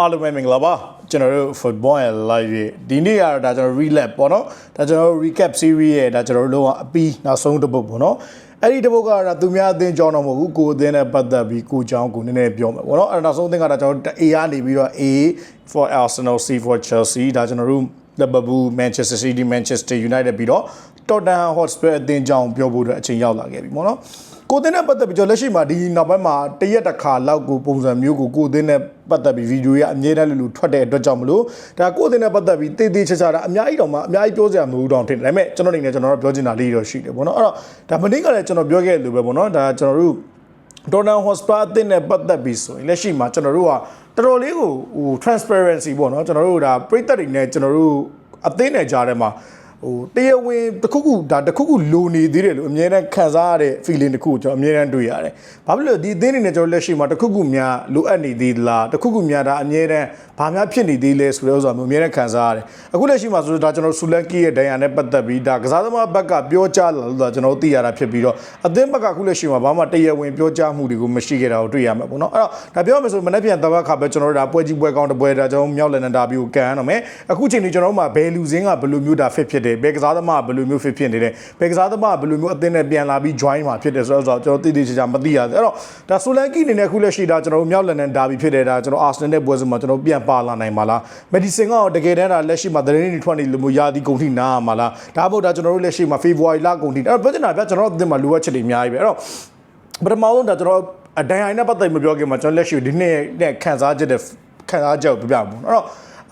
အားလုံးပဲမင်္ဂလာပါကျွန်တော်တို့ football ရဲ့ live ရဲ့ဒီနေ့ကတော့ဒါကျွန်တော် relap ပေါ့နော်ဒါကျွန်တော်တို့ recap series ရဲ့ဒါကျွန်တော်တို့လုံးဝအပီးနောက်ဆုံးတစ်ပုတ်ပေါ့နော်အဲ့ဒီတစ်ပုတ်ကတော့သူများအသင်းကြောင်းတော့မဟုတ်ဘူးကိုယ်အသင်းနဲ့ပတ်သက်ပြီးကိုကြောင်းကိုနည်းနည်းပြောမယ်ပေါ့နော်အဲ့ဒါနောက်ဆုံးအသင်းကတော့ကျွန်တော်တို့ A ကနေပြီးတော့ A for Arsenal C for Chelsea ဒါကျွန်တော်တို့ Liverpool Manchester City Manchester United ပြီးတော့ Tottenham Hotspur အသင်းကြောင်းပြောဖို့အတွက်အချိန်ရောက်လာခဲ့ပြီပေါ့နော် ကိုသင်းနဲ့ပတ်သက်ပြီးကျွန်တော်လက်ရှိမှာဒီနောက်ပိုင်းမှာတရက်တစ်ခါလောက်ကိုပုံစံမျိုးကိုကိုသင်းနဲ့ပတ်သက်ပြီးဗီဒီယိုရအမြဲတမ်းလူလူထွက်တဲ့အတွက်ကြောင့်မလို့ဒါကိုသင်းနဲ့ပတ်သက်ပြီးတေးသေးချာချာဒါအများကြီးတော့မှအများကြီးပြောစရာမလိုတော့ထင်တယ်ဒါပေမဲ့ကျွန်တော်အနေနဲ့ကျွန်တော်တို့ပြောချင်တာလေးတော့ရှိတယ်ပေါ့နော်အဲ့တော့ဒါမနေ့ကလည်းကျွန်တော်ပြောခဲ့လို့ပဲပေါ့နော်ဒါကျွန်တော်တို့ဒေါ်နန်ဟော့စပါအသင်းနဲ့ပတ်သက်ပြီးဆိုရင်လက်ရှိမှာကျွန်တော်တို့ကတော်တော်လေးကိုဟို transparency ပေါ့နော်ကျွန်တော်တို့ဒါပြည်သက်တွေနဲ့ကျွန်တော်တို့အသင်းနဲ့ကြားထဲမှာ ဟိုတရားဝင်တစ်ခုခုဒါတစ်ခုခုလိုနေသေးတယ်လို့အမြဲတမ်းခံစားရတဲ့ feeling တစ်ခုကိုကျွန်တော်အမြဲတမ်းတွေ့ရတယ်။ဘာဖြစ်လို့ဒီအသင်းတွေနဲ့ကျွန်တော်လက်ရှိမှာတစ်ခုခုများလိုအပ်နေသေးလားတစ်ခုခုများဒါအမြဲတမ်းဘာများဖြစ်နေသေးလဲဆိုတဲ့ဥစ္စာမျိုးအမြဲတမ်းခံစားရတယ်။အခုလက်ရှိမှာဆိုတော့ဒါကျွန်တော်ဆူလန်ကီရဲ့ဒဏ်ရာနဲ့ပတ်သက်ပြီးဒါကစားသမားဘက်ကပြောကြားလာလို့ကျွန်တော်သိရတာဖြစ်ပြီးတော့အသင်းဘက်ကအခုလက်ရှိမှာဘာမှတရားဝင်ပြောကြားမှုတွေကိုမရှိခဲ့တာကိုတွေ့ရမှာပေါ့နော်။အဲ့တော့ဒါပြောရမယ်ဆိုမနေ့ပြန်တပတ်ခါပဲကျွန်တော်တို့ဒါပွဲကြီးပွဲကောင်းတစ်ပွဲဒါကျွန်တော်မြောက်လန်နတာဘီကိုကန်ရအောင်မယ်။အခုချိန်นี้ကျွန်တော်တို့မှာဘယ်လူစင်းကဘယ်လိုမျိုးဒါ fit ဖြစ်တယ်ဘယ်ကစားသမားကဘယ်လိုမျိုး fit ဖြစ်နေတယ်ဘယ်ကစားသမားကဘယ်လိုမျိုးအသင်းနဲ့ပြန်လာပြီး join မှာဖြစ်တယ်ဆိုတော့ကျွန်တော်သိသိချာချာမသိရသေးအဲ့တော့ဒါဆိုလန်ကီအနေနဲ့အခုလက်ရှိဒါကျွန်တော်တို့မြောက်လန်နတာဘီဖြစ်တယ်ဒါကျွန်တော်အာဆင်နယ်နဲ့ပွဲစဉ်မှာကျွန်တော်ပြန်ပါလာနိုင်ပါလားမက်ဒီဆင်ကတော့တကယ်တမ်းဒါလက်ရှိမှာသတင်းတွေထွက်နေလို့မျိုးယာဒီကုန်ထိနားမှာလားဒါမှမဟုတ်ဒါကျွန်တော်တို့လက်ရှိမှာ February လကုန်ထိအဲ့တော့ပြောချင်တာဗျကျွန်တော်တို့အသင်းမှာလိုအပ်ချက်တွေအများကြီးပဲအဲ့တော့ပထမဆုံးဒါကျွန်တော်အဒိုင်အိုင်နဲ့ပတ်သက်မပြောခင်မှာကျွန်တော်လက်ရှိဒီနေ့နဲ့ခန်းစားချက်တဲ့ခန်းစားချက်ကိုပြပြပါဘူးအဲ့တော့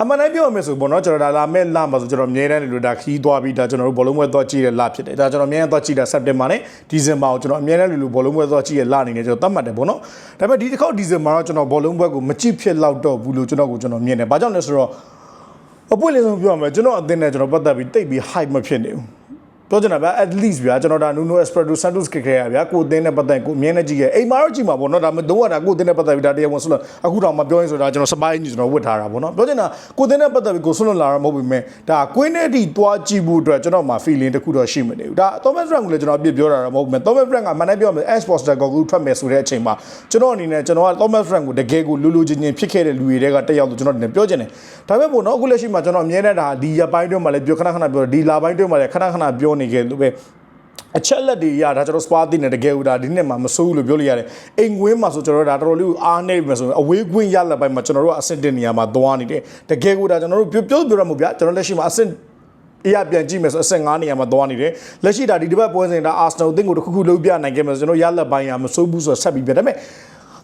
အမှန်တမ်းပြောရမယ်ဆိုပေါ့နော်ကျွန်တော်ဒါလာမဲ့လမှာဆိုကျွန်တော်အမြဲတမ်းလို့ဒါခီးသွားပြီးဒါကျွန်တော်တို့ဘောလုံးပွဲသွားကြည့်တဲ့လဖြစ်တယ်ဒါကျွန်တော်အမြဲတမ်းသွားကြည့်တာစက်တင်ဘာနဲ့ဒီဇင်ဘာကိုကျွန်တော်အမြဲတမ်းလို့ဘောလုံးပွဲသွားကြည့်ရလအနေနဲ့ကျွန်တော်သတ်မှတ်တယ်ပေါ့နော်ဒါပေမဲ့ဒီတစ်ခေါက်ဒီဇင်ဘာတော့ကျွန်တော်ဘောလုံးပွဲကိုမကြည့်ဖြစ်လောက်တော့ဘူးလို့ကျွန်တော်ကိုကျွန်တော်မြင်တယ်ဘာကြောင့်လဲဆိုတော့အပွင့်လေးဆုံးပြောရမယ်ကျွန်တော်အသင်းနဲ့ကျွန်တော်ပတ်သက်ပြီးတိတ်ပြီး hype မဖြစ်နေဘူး ပြောချင်တာဗျာ at least ဗျာကျွန်တော်ဒါ Nuno Espirito Santos ခက်ခဲရဗျာကိုအသင်းနဲ့ပတ်သက်ကိုအမြဲတမ်းကြည့်ခဲ့အိမ်မှာတော့ကြည့်မှာပေါ့နော်ဒါမတော့တာကိုအသင်းနဲ့ပတ်သက်ပြီးဒါတရားဝင်ဆိုလို့အခုတော့မပြောရင်ဆိုတာကျွန်တော်စပိုင်းကြီးကျွန်တော်ဝတ်ထားတာပေါ့နော်ပြောချင်တာကိုအသင်းနဲ့ပတ်သက်ပြီးကိုဆွလွန်လာတာမဟုတ်ဘူးမဲ့ဒါကွင်းနဲ့အထိတွားကြည့်ဖို့အတွက်ကျွန်တော်မှာ feeling တစ်ခုတော့ရှိမနေဘူးဒါ Thomas Frank ကိုလည်းကျွန်တော်အပြစ်ပြောတာတော့မဟုတ်ဘူးမဲ့ Thomas Frank ကမနေ့ပြောမယ် Xbox တကောကူထွက်မယ်ဆိုတဲ့အချိန်မှာကျွန်တော်အနေနဲ့ကျွန်တော်က Thomas Frank ကိုတကယ်ကိုလူလူချင်းချင်းဖြစ်ခဲ့တဲ့လူတွေတွေကတက်ရောက်လို့ကျွန်တော်တင်ပြောချင်တယ်ဒါပေမဲ့ပေါ့နော်အခုလက်ရှိမှာကျွန်တော်အမြဲတမ်းဒါဒီရပိုင်းတွင်းမှာလည်းပြောခဏခဏပြောဒီလာပိုင်းတွင်းမှာလည်းခဏခဏပြောနေခဲ့လို့ပဲအချက်လက်တွေရဒါကျွန်တော်စပါးသိနေတကယ်ဦးဒါဒီနှစ်မှာမဆိုးဘူးလို့ပြောလို့ရတယ်အိမ်ကွင်းမှာဆိုကျွန်တော်တို့ဒါတော်တော်လေးအားနေပြီဆိုရင်အဝေးကွင်းရလက်ပိုင်းမှာကျွန်တော်တို့ကအဆင့်တင်နေရမှာသွားနေတယ်တကယ်ကိုဒါကျွန်တော်တို့ပြောပြောပြောရမှာဗျာကျွန်တော်လက်ရှိမှာအဆင့်အရာပြန်ကြည့်မယ်ဆိုအဆင့်9နေရာမှာသွားနေတယ်လက်ရှိဒါဒီတစ်ပတ်ပွဲစဉ်ဒါအာဆနယ်အသင်းကိုတစ်ခုခုလုံးပြနိုင်ခဲ့မယ်ဆိုကျွန်တော်ရလက်ပိုင်းရမဆိုးဘူးဆိုတော့ဆက်ပြီးပြဒါပေမဲ့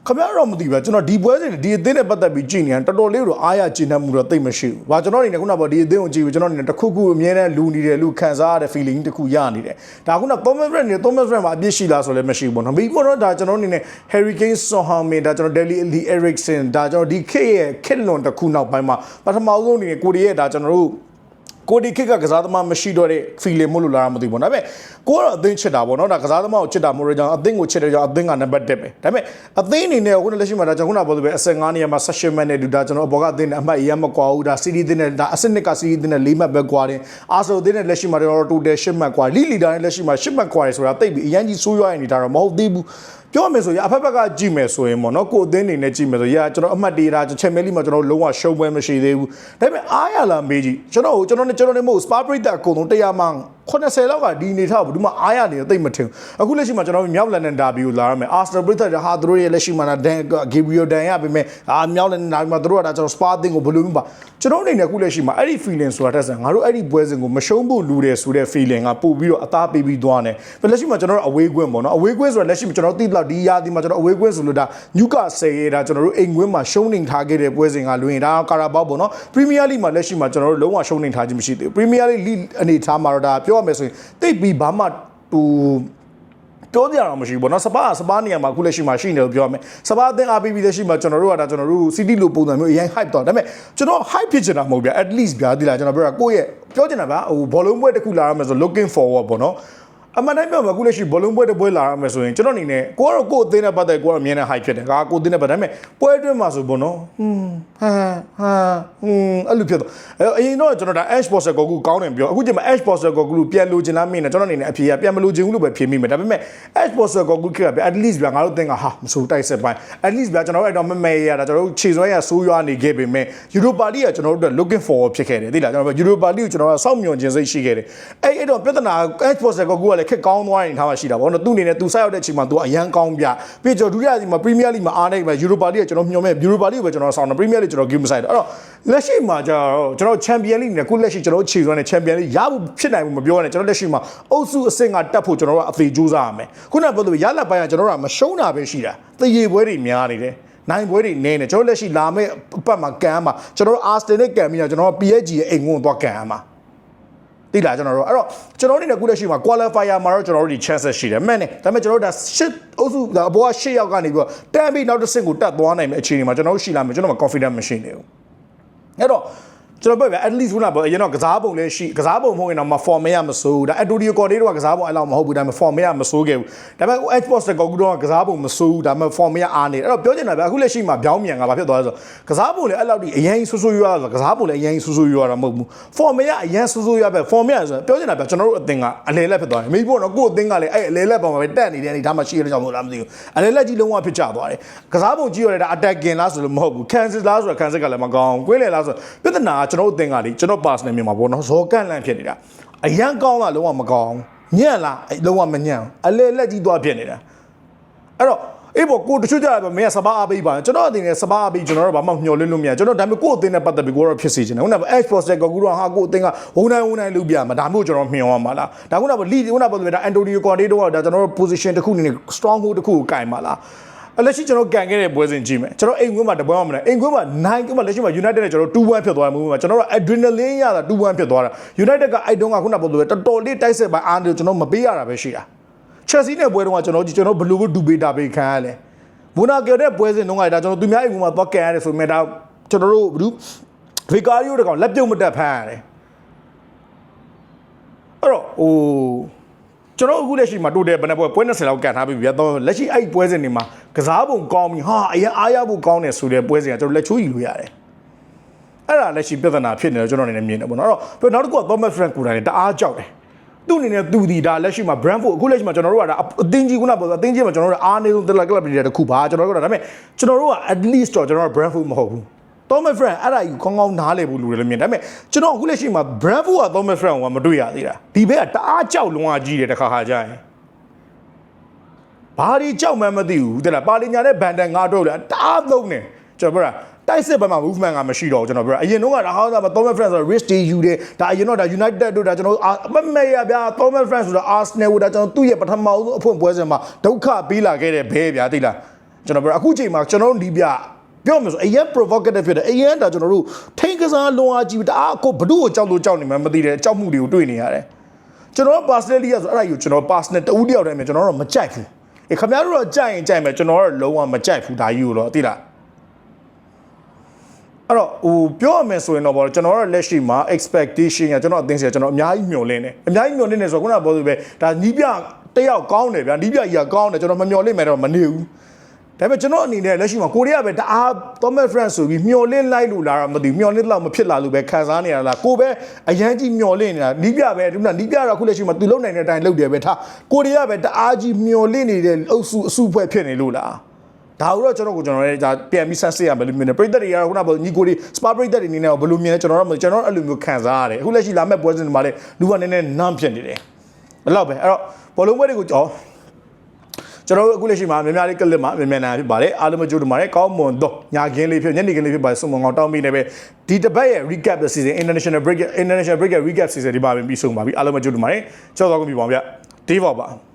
ခင်ဗျားတော့မသိပါကျွန်တော်ဒီပွဲစဉ်ဒီအသင်းနဲ့ပတ်သက်ပြီးကြည့်နေရင်တော်တော်လေးတော့အားရကျဉ်းနှံမှုတော့သိမ့်မရှိဘူး။ဘာကျွန်တော်အနေနဲ့ခုနကဒီအသင်းကိုကြည့်ပြီးကျွန်တော်အနေနဲ့တစ်ခုခုအမြဲတမ်းလူနေတယ်လူခံစားရတဲ့ feeling တစ်ခုရနေတယ်။ဒါခုန Thomas Brand နဲ့ Thomas Brand မှာအပြစ်ရှိလားဆိုလည်းမရှိဘူးပေါ့နော်။ပြီးတော့ဒါကျွန်တော်အနေနဲ့ Harry Kane, Son Heung-min ဒါကျွန်တော် Dele Alli, Eriksen ဒါကျွန်တော်ဒီခေတ်ရဲ့ခေတ်လွန်တစ်ခုနောက်ပိုင်းမှာပထမဆုံးအနေနဲ့ကိုရီးယားဒါကျွန်တော်တို့ ကိုဒီခစ်ကကစားသမားမရှိတော့တဲ့ feeling မို့လို့လာမသိဘူးပေါ့ဒါပေမဲ့ကိုကတော့အသင်းချစ်တာပေါ့နော်ဒါကစားသမားကိုချစ်တာမို့လို့ကြောင့်အသင်းကိုချစ်တယ်ကြောင့်အသင်းကနံပါတ်1ပဲဒါပေမဲ့အသင်းအနေနဲ့ခုနလက်ရှိမှာဒါကျွန်တော်ခုနပြောသလိုပဲအဆင့်9နေရာမှာ16မှတ်နဲ့ဒူဒါကျွန်တော်အဘောကအသင်းနဲ့အမှတ်အရမကွာဘူးဒါစီးရီးသင်းနဲ့ဒါအဆင့်2ကစီးရီးသင်းနဲ့4မှတ်ပဲကွာတယ်အာဆိုသင်းနဲ့လက်ရှိမှာကျွန်တော်တိုတယ်10မှတ်ကွာလီလီဒါနဲ့လက်ရှိမှာ10မှတ်ကွာတယ်ဆိုတာတိတ်ပြီးအရင်ကြီးဆိုးရွားနေတာတော့မဟုတ်သေးဘူး ပြောမယ်ဆိုရင်အဖက်ဖက်ကကြည့်မယ်ဆိုရင်ပေါ့နော်ကိုအသင်းနေနဲ့ကြည့်မယ်ဆိုရင်ကျွန်တော်အမှတ်တေးတာချက်မဲလီမှာကျွန်တော်လုံးဝရှုံးပွဲမရှိသေးဘူးဒါပေမဲ့အားရလာမေးကြည့်ကျွန်တော်ကျွန်တော်နဲ့ကျွန်တော်နဲ့မဟုတ်စပါပရိသတ်အကုန်လုံးတရားမှ 80လောက်ကဒီအနေထားဘူးဒီမှာအားရနေသိမ့်မထင်အခုလက်ရှိမှာကျွန်တော်မြောက်လန်ဒန်ဒါဘီကိုလာရမယ်အာစနယ်ပရိသတ်ဟာသူတို့ရဲ့လက်ရှိမှာဒန်ဂေဘရီယိုဒန်ရပြီမဲ့အာမြောက်လန်ဒန်ဒါဘီမှာသူတို့ကဒါကျွန်တော်စပါတင်ကိုဘယ်လိုမျိုးပါကျွန်တော်အနေနဲ့အခုလက်ရှိမှာအဲ့ဒီ feeling ဆိုတာတက်ဆန်ငါတို့အဲ့ဒီပွဲစဉ်ကိုမရှုံးဖို့လူတယ်ဆိုတဲ့ feeling ကပို့ပြီးတော့အသားပေးပြီးသွားတယ်လက်ရှိမှာကျွန်တော်တို့အဝေးကွင်းပေါ့နော်အဝေးကွင်းဆိုတာလက်ရှိမှာကျွန်တော်သိတော့ဒီရာဒီမှာကျွန်တော်အဝေးကွင်းဆိုလို့ဒါညူကာဆယ်ရတာကျွန်တော်တို့အိမ်ကွင်းမှာရှုံးနေထားခဲ့တဲ့ပွဲစဉ်ကလွင်ဒါကာရာဘောက်ပေါ့နော်ပရီးမီးယားလိမှာလက်ရှိမှာကျွန်တော်တို့လုံးဝရှုံးနေထားခြင်းမရှိသေးဘူးပရီးမီးယားလိအနေထားမှာတော့ဒါပြောရမယ်ဆိုရင်တိတ်ပြီးဘာမှဟိုပြောကြရအောင်မရှိဘူးပေါ့နော်စပါးစပါးနေရာမှာအခုလက်ရှိမှာရှိနေလို့ပြောရမယ်စပါးအသင်း RPB လက်ရှိမှာကျွန်တော်တို့ကဒါကျွန်တော်တို့ City လိုပုံစံမျိုးအရင် hype တော့ဒါပေမဲ့ကျွန်တော် hype ဖြစ်ချင်တာမဟုတ်ဗျာ at least ဗျာဒီလားကျွန်တော်ပြောတာကိုယ့်ရဲ့ပြောချင်တာဗျာဟိုဘောလုံးပွဲတစ်ခုလာရမယ်ဆို looking forward ပေါ့နော် အမှန်တိုင်းပြောမှာအခုလက်ရှိဘလုံးပွဲတစ်ပွဲလာရမယ်ဆိုရင်ကျွန်တော်အနေနဲ့ကိုကတော့ကိုယ်အသင်းနဲ့ပတ်သက်ကိုကတော့အမြင်နဲ့ high ဖြစ်တယ်ငါကိုယ်အသင်းနဲ့ပတ်သက်ဒါပေမဲ့ပွဲအတွင်းမှာဆိုဘောနော်ဟွန်းဟာဟာဟွန်းအဲ့လိုဖြစ်တော့အဲ့အရင်တော့ကျွန်တော်ဒါ Ash Poster ကိုကူကောင်းတယ်ပြောအခုချိန်မှာ Ash Poster ကိုကူပြန်လိုချင်လားမင်းနဲ့ကျွန်တော်အနေနဲ့အဖြေကပြန်မလိုချင်ဘူးလို့ပဲဖြေမိမယ်ဒါပေမဲ့ Ash Poster ကိုကူခက်ပြ at least ဗျာငါတို့အသင်းကဟာမဆိုတိုက်ဆက်ပိုင်း at least ဗျာကျွန်တော်တို့အဲ့တော့မမဲရတာကျွန်တော်တို့ခြေစွမ်းရဆိုးရွားနေခဲ့ပေမဲ့ Europa League ကကျွန်တော်တို့အတွက် looking forward ဖြစ်ခဲ့တယ်သိလားကျွန်တော် Europa League ကိုကျွန်တော်ကစောင့်မျှော်ခြင်းစိတ်ရှိခဲ့တယ်အဲ့အဲ့တော့ပြဿနာ Ash Poster ကိုကူကလည်းခက်ကောင်းသွားရင်ထားမှရှိတာပေါ့နော်သူ့အနေနဲ့သူစိုက်ရောက်တဲ့အချိန်မှာသူအရန်ကောင်းပြပြီးတော့ဒုတိယစီမှာ Premier League မှာအားနေမှာ Europa League ကကျွန်တော်မျှော်မဲ့ Europa League ကိုပဲကျွန်တော်ဆောင်းတယ် Premier League ကျွန်တော် game မဆိုင်တော့အဲ့တော့လက်ရှိမှာကျတော့ကျွန်တော် Champion League နဲ့ခုလက်ရှိကျွန်တော်ခြေစွမ်းနဲ့ Champion League ရဖို့ဖြစ်နိုင်ဘူးမပြောနဲ့ကျွန်တော်လက်ရှိမှာအုပ်စုအဆင့်ကတက်ဖို့ကျွန်တော်တို့ကအသေးကြိုးစားရမယ်ခုနကပြောသလိုရလက်ပိုင်းကကျွန်တော်တို့ကမရှုံးတာပဲရှိတာတရေပွဲတွေများနေတယ်နိုင်ပွဲတွေနေနေကျွန်တော်လက်ရှိလာမယ့်အပတ်မှာကန်မှာကျွန်တော်တို့ Arsenal နဲ့ကန်ပြီးတော့ကျွန်တော် PSG ရဲ့အိမ်ဝင်သွားကန်မှာ တိလာကျွန်တော်တို့အဲ့တော့ကျွန်တော်တို့နေခုလက်ရှိမှာ qualifier မှာတော့ကျွန်တော်တို့ဒီ chances ရှိတယ်မှန်တယ်ဒါပေမဲ့ကျွန်တော်တို့ဒါ shit အုပ်စုဒါအပေါ်က8ယောက်ကနေပြီးတော့တန်းပြီးနောက်တစ်ဆင့်ကိုတက်သွားနိုင်မယ့်အခြေအနေမှာကျွန်တော်တို့ရှိလာမယ်ကျွန်တော်မှာ confidence မရှိနေဘူးအဲ့တော့ ကျွန်တော်ပြောပြ at least ခုနကတော့အရင်တော့ကစားပုံလည်းရှိကစားပုံမဟုတ်ရင်တော့မ form ရမစိုးဘူးဒါ Antonio Conte တို့ကကစားပုံအဲ့လောက်မဟုတ်ဘူးဒါပေမဲ့ form ရမစိုးခဲ့ဘူးဒါပေမဲ့ Xbox ကောကူတော့ကစားပုံမစိုးဘူးဒါပေမဲ့ form ရအားနေအဲ့တော့ပြောချင်တာဗျအခုလက်ရှိမှာပြောင်းမြန်ကဘာဖြစ်သွားလဲဆိုကစားပုံလည်းအဲ့လောက်ဒီအရင်ဆူဆူရွာဆိုကစားပုံလည်းအရင်ဆူဆူရွာတာမဟုတ်ဘူး form ရအရင်ဆူဆူရွာပဲ form ရဆိုပြောချင်တာဗျကျွန်တော်တို့အသင်းကအလဲလက်ဖြစ်သွားတယ်မိဖို့တော့ကိုယ့်အသင်းကလည်းအဲ့အလဲလက်ပုံမှာပဲတက်နေတဲ့အနေဒါမှရှိရတဲ့ကြောင့်မဟုတ်လားမသိဘူးအလဲလက်ကြီးလုံးဝဖြစ်ကြသွားတယ်ကစားပုံကြီးရတဲ့ attacking လားဆိုလို့မဟုတ်ဘူး cancel လားဆိုတော့ cancel ကလည်းမကောင်းကွေးလေလားဆိုပြဿနာကကျွန်တော်တို့အသင်းကလေကျွန်တော် personal မြန်မာပေါ့နော်ဇော်ကန့်လန့်ဖြစ်နေတာအရန်ကောင်းလားလုံးဝမကောင်းညံ့လားလုံးဝမညံ့အလဲလက်ကြီးသွားဖြစ်နေတာအဲ့တော့အေးပေါ့ကိုတချို့ကြတယ်မင်းကစပါးအပိပါကျွန်တော်အတင်းနဲ့စပါးအပိကျွန်တော်တို့ဘာမှမျှော်လင့်လို့မရကျွန်တော်ဒါပေမဲ့ကိုယ့်အတင်းနဲ့ပတ်သက်ပြီးကိုတော့ဖြစ်စီချင်တယ်ခုနက X Poster ကကူတော့ဟာကိုယ့်အတင်းကဝုန်းတိုင်းဝုန်းတိုင်းလုပ်ပြမှာဒါမျိုးကျွန်တော်မျှော်ရမှာလားဒါခုနကလီခုနကပြောပြတာ Antonio Conte တော့ဒါကျွန်တော်တို့ position တစ်ခုအနေနဲ့ strong hold တစ်ခုကိုကင်ပါလားအ လက်ရှိကျွန်တော်ကန်ခဲ့တဲ့ပွဲစဉ်ကြည့်မယ်ကျွန်တော်အိမ်ကွင်းမှာတပွဲမှမလဲအိမ်ကွင်းမှာ9ကွင်းမှာလက်ရှိမှာ United နဲ့ကျွန်တော်2-1ဖြစ်သွားတယ်မျိုးမှာကျွန်တော်တို့ adrenaline ရတာ2-1ဖြစ်သွားတာ United ကအဲ့တုန်းကခုနကပြောလို့တော်တော်လေးတိုက်စစ်ပိုင်းအားနေကျွန်တော်မပေးရတာပဲရှိတာ Chelsea နဲ့ပွဲတုန်းကကျွန်တော်ကြည့်ကျွန်တော်ဘယ်လိုပဲဒူဘေတာပေးခံရလဲဘူနာကယ်တဲ့ပွဲစဉ်တုန်းကဒါကျွန်တော်သူများအိမ်ကွင်းမှာသွားကန်ရတယ်ဆိုပေမဲ့ဒါကျွန်တော်တို့ဘယ်လိုဗီကာရီယိုတကောင်လက်ပြုတ်မတက်ဖမ်းရတယ်အဲ့တော့ဟိုကျွန်တော်အခုလက်ရှိမှာတိုတယ်ဘယ်နှပွဲပွဲ20လောက်ကန်ထားပြီဗျာတော့လက်ရှိအဲ့ပွဲစဉ်တွေမှာ ကစားပုံကောင်းပြီဟာအရင်အားရဖို့ကောင်းတယ်ဆိုတဲ့ပွဲစဉ်ကကျွန်တော်လက်ချိုးယူလို့ရတယ်အဲ့ဒါလက်ရှိပြဿနာဖြစ်နေတယ်ကျွန်တော်အနေနဲ့မြင်တယ်ပေါ့နော်အဲ့တော့နောက်တစ်ခုက Thomas Frank ကိုယ်တိုင်တအားကြောက်တယ်သူ့အနေနဲ့သူဒီဒါလက်ရှိမှာ Brentford အခုလက်ရှိမှာကျွန်တော်တို့ကဒါအသင်းကြီးခုနကပြောအသင်းကြီးမှာကျွန်တော်တို့အားနေဆုံးတလကလပ်တွေတခုပါကျွန်တော်တို့ကဒါပေမဲ့ကျွန်တော်တို့က at least တော့ကျွန်တော်တို့ Brentford မဟုတ်ဘူး Thomas Frank အဲ့ဒါကြီးကောင်းကောင်းနားလည်ဖို့လူတွေလည်းမြင်ဒါပေမဲ့ကျွန်တော်အခုလက်ရှိမှာ Brentford က Thomas Frank ကမတွေ့ရသေးတာဒီဘက်ကတအားကြောက်လွန်အားကြီးတယ်တခါခါကြရင် ဘာဒီကြောက်မှန်းမသိဘူးတဲ့လားပါလီညာနဲ့ဘန်တန်ငါတို့လည်းတအားသုံးတယ်ကျွန်တော်ပြောတာတိုက်စစ်ဘက်မှာ movement ကမရှိတော့ဘူးကျွန်တော်ပြောတာအရင်တော့ကဒါဟောတာ Thomas Frank ဆိုတော့ risk တွေယူတယ်ဒါအရင်တော့ဒါ United တို့ဒါကျွန်တော်မမေရဗျာ Thomas Frank ဆိုတော့ Arsenal ကိုဒါကျွန်တော်သူ့ရဲ့ပထမဆုံးအဖွင့်ပွဲစဉ်မှာဒုက္ခပေးလာခဲ့တဲ့ဘဲဗျာသိလားကျွန်တော်ပြောအခုချိန်မှာကျွန်တော်ဒီပြပြောမယ်ဆိုအရင် provocative ဖြစ်တယ်အရင်ဒါကျွန်တော်တို့ထိန်ကစားလွန်အားကြီးတအားကိုဘဒုကိုကြောက်လို့ကြောက်နေမှမသိတယ်ကြောက်မှုတွေကိုတွေ့နေရတယ်ကျွန်တော် personally ဆိုအဲ့ဒါကြီးကျွန်တော် personal တူတယောက်တည်းမှာကျွန်တော်တော့မကြိုက်ဘူး အေးခင်ဗျားတို့တော့ကြိုက်ရင်ကြိုက်မယ်ကျွန်တော်တော့လုံးဝမကြိုက်ဘူးဒါကြီးကိုတော့သိလားအဲ့တော့ဟိုပြောရမယ်ဆိုရင်တော့ဗောကျွန်တော်တို့လက်ရှိမှာ expectation ကကျွန်တော်အသိစရာကျွန်တော်အများကြီးမျှော်လင့်တယ်အများကြီးမျှော်လင့်နေဆိုတော့ခုနကပြောသူပဲဒါနီးပြတယောက်ကောင်းတယ်ဗျာနီးပြကြီးကကောင်းတယ်ကျွန်တော်မမျှော်လင့်မယ်တော့မနေဘူး ဒါပေမဲ့ကျွန်တော်အနေနဲ့လက်ရှိမှာကိုရီးယားပဲတအား Thomas Frank ဆိုပြီးမျှော်လင့်လိုက်လို့လာတော့မသိဘူးမျှော်လင့်တော့မဖြစ်လာလို့ပဲခံစားနေရတာကိုပဲအရန်ကြီးမျှော်လင့်နေတာနီးပြပဲဒီမှာနီးပြတော့အခုလက်ရှိမှာသူလုံနိုင်တဲ့အတိုင်းလုပ်တယ်ပဲထားကိုရီးယားပဲတအားကြီးမျှော်လင့်နေတဲ့အုပ်စုအစုဖွဲ့ဖြစ်နေလို့လားဒါတော့ကျွန်တော်ကိုကျွန်တော်လည်းဒါပြန်ပြီးဆက်စစ်ရမယ်လို့မြင်တယ်ပရိသတ်တွေကတော့ခုနကညီကိုတွေစပါပရိသတ်တွေအနေနဲ့ဘယ်လိုမြင်လဲကျွန်တော်တော့ကျွန်တော်အဲ့လိုမျိုးခံစားရတယ်အခုလက်ရှိလာမဲ့ပွဲစဉ်တွေမှာလည်းလူကနည်းနည်းနမ်းဖြစ်နေတယ်ဘယ်တော့ပဲအဲ့တော့ဘောလုံးပွဲတွေကိုကြော ကျွန်တော်တို့အခုလက်ရှိမှာများများလေးကလစ်မှာမြန်မြန်နာဖြစ်ပါတယ်အားလုံးမကြိုးတမားကောင်းမွန်တော့ညာခင်းလေးဖြစ်ညနေခင်းလေးဖြစ်ပါတယ်စုံမအောင်တောင်းမိနေပဲဒီတပတ်ရဲ့ recap တဲ့ season international break international break recap season ဒီပါပဲပြီးဆုံးပါပြီအားလုံးမကြိုးတမားကျော်တော်ကုန်ပြီပါဗျဒီပါပါ